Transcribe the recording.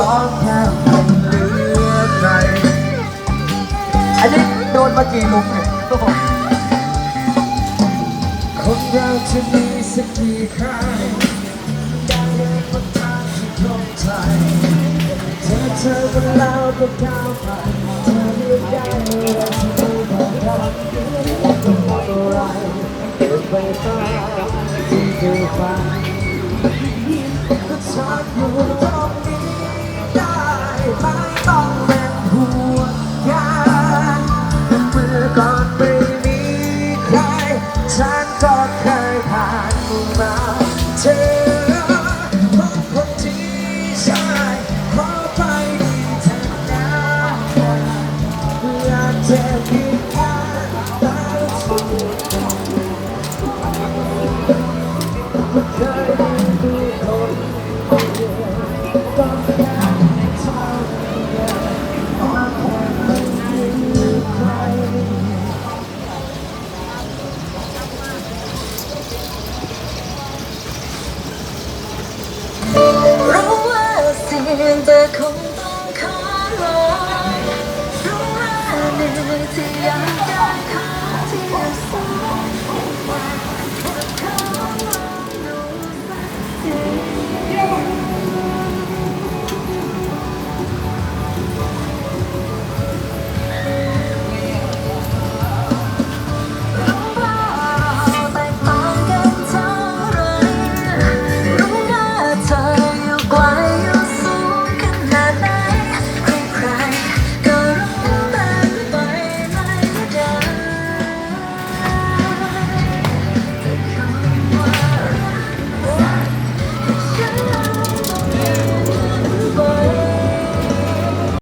ก็แค่ไม่เหลือใครอันนี้โดนมากี่ลุมเนี่ยคนเราจะมีสักกี่ครั้งได้เดินบนทางที่ตรงใจเธอเธอกับเราก็ก้าวไปเธอเลือกได้เมื่อที่ไม่บอกรักและก็หมดอะไรเดินไปตามที่เธอฝันก็ฉันอยู่ต รรู้ว่าเสียงแต่คงต้องขอลอง 눈을 들여다 거칠었어.